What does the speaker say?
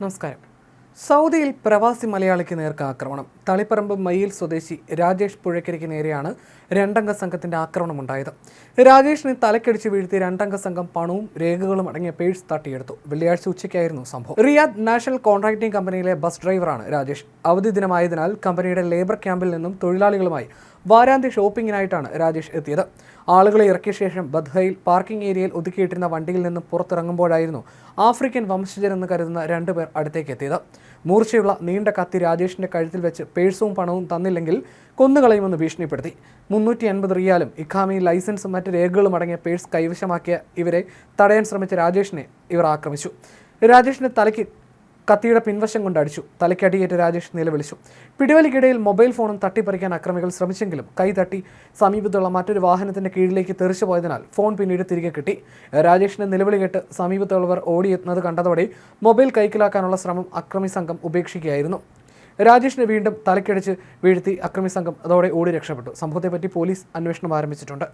നമസ്കാരം. സൗദിയിൽ പ്രവാസി മലയാളിക്ക് നേർക്ക് ആക്രമണം. തളിപ്പറമ്പ് മയിൽ സ്വദേശി രാജേഷ് പുഴയ്ക്കരിക്ക് നേരെയാണ് രണ്ടംഗ സംഘത്തിന്റെ ആക്രമണമുണ്ടായത്. രാജേഷിനെ തലക്കടിച്ച് വീഴ്ത്തി രണ്ടംഗ സംഘം പണവും രേഖകളും അടങ്ങിയ പേഴ്സ് തട്ടിയെടുത്തു. വെള്ളിയാഴ്ച ഉച്ചയ്ക്കായിരുന്നു സംഭവം. റിയാദ് നാഷണൽ കോൺട്രാക്ടിംഗ് കമ്പനിയിലെ ബസ് ഡ്രൈവറാണ് രാജേഷ്. അവധി ദിനമായതിനാൽ കമ്പനിയുടെ ലേബർ ക്യാമ്പിൽ നിന്നും തൊഴിലാളികളുമായി വാരാന്ത്യ ഷോപ്പിങ്ങിനായിട്ടാണ് രാജേഷ് എത്തിയത്. ആളുകളെ ഇറക്കിയ ശേഷം ബദ്ഹയിൽ പാർക്കിംഗ് ഏരിയയിൽ ഒതുക്കിയിട്ടിരുന്ന വണ്ടിയിൽ നിന്നും പുറത്തിറങ്ങുമ്പോഴായിരുന്നു ആഫ്രിക്കൻ വംശജരെന്ന് കരുതുന്ന രണ്ടുപേർ അടുത്തേക്ക് എത്തിയത്. മൂർച്ചയുള്ള നീണ്ട കത്തി രാജേഷിന്റെ കഴുത്തിൽ വെച്ച് പേഴ്സും പണവും തന്നില്ലെങ്കിൽ കൊന്നുകളയുമെന്ന് ഭീഷണിപ്പെടുത്തി. മുന്നൂറ്റി അൻപത് റിയാലും ഇഖാമി ലൈസൻസും മറ്റ് രേഖകളും അടങ്ങിയ പേഴ്സ് കൈവശമാക്കിയ ഇവരെ തടയാൻ ശ്രമിച്ച രാജേഷിനെ ഇവർ ആക്രമിച്ചു. രാജേഷിന്റെ തലയ്ക്ക് കത്തിയുടെ പിൻവശം കൊണ്ട് അടിച്ചു. തലയ്ക്കടിയേറ്റ് രാജേഷ് നിലവിളിച്ചു. പിടിവലിക്കിടയിൽ മൊബൈൽ ഫോണും തട്ടിപ്പറിക്കാൻ അക്രമികൾ ശ്രമിച്ചെങ്കിലും കൈ തട്ടി സമീപത്തുള്ള മറ്റൊരു വാഹനത്തിന്റെ കീഴിലേക്ക് തെറിച്ചു പോയതിനാൽ ഫോൺ പിന്നീട് തിരികെ കിട്ടി. രാജേഷിന്റെ നിലവിളി കേട്ട് സമീപത്തുള്ളവർ ഓടിയെത്തുന്നത് കണ്ടതോടെ മൊബൈൽ കൈക്കലാക്കാനുള്ള ശ്രമം അക്രമി സംഘം ഉപേക്ഷിക്കുകയായിരുന്നു. രാജേഷിനെ വീണ്ടും തലക്കടിച്ച് വീഴ്ത്തി അക്രമി സംഘം അതോടെ ഓടി രക്ഷപ്പെട്ടു. സംഭവത്തെപ്പറ്റി പോലീസ് അന്വേഷണം ആരംഭിച്ചിട്ടുണ്ട്.